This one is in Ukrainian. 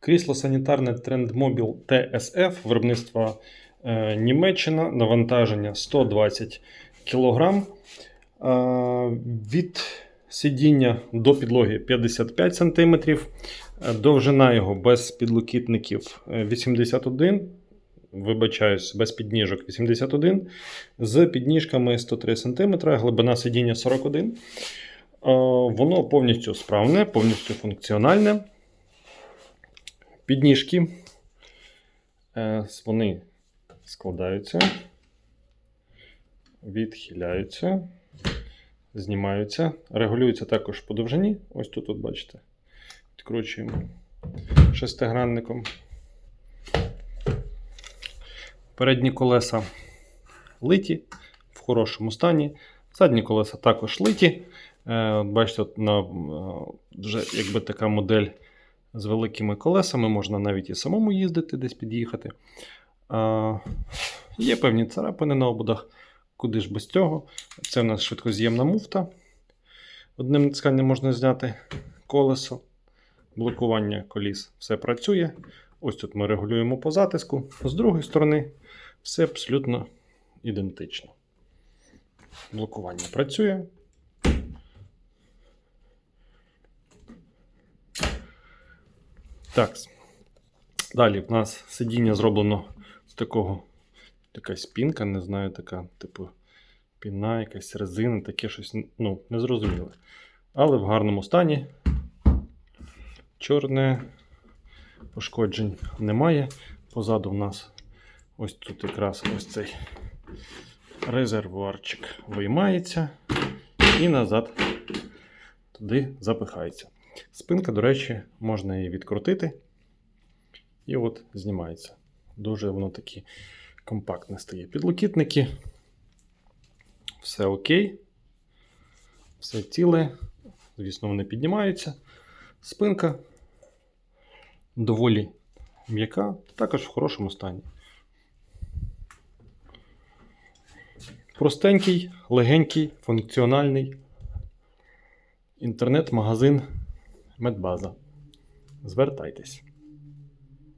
Крісло санітарне Trendmobil TSF виробництва е, Німеччина, навантаження 120 кг. Е, від сидіння до підлоги 55 см. Довжина його без підлокітників е, 81 Вибачаюсь, без підніжок 81, з підніжками 103 см, глибина сидіння 41 Е, Воно повністю справне, повністю функціональне. Підніжки. е, Вони складаються, відхиляються, знімаються, регулюються також по довжині. Ось тут, от бачите, відкручуємо шестигранником. Передні колеса литі в хорошому стані. Задні колеса також литі. Е, Бачите, от на, е, вже якби така модель з великими колесами, можна навіть і самому їздити, десь під'їхати. Є певні царапини на ободах, куди ж без цього. Це в нас швидкоз'ємна муфта. Одним натисканням можна зняти колесо, блокування коліс, все працює. Ось тут ми регулюємо по затиску. З другої сторони, все абсолютно ідентично. Блокування працює. Так. Далі в нас сидіння зроблено з такого, така спінка, не знаю, така, типу, піна, якась резина, таке щось, ну, незрозуміле. Але в гарному стані. Чорне, пошкоджень немає. Позаду в нас ось тут якраз ось цей резервуарчик виймається і назад туди запихається. Спинка, до речі, можна її відкрутити. І от знімається. Дуже воно такі компактне стає. Підлокітники. Все окей. Все ціле. Звісно, вони піднімаються. Спинка доволі м'яка, також в хорошому стані. Простенький, легенький, функціональний інтернет-магазин Медбаза. Звертайтесь.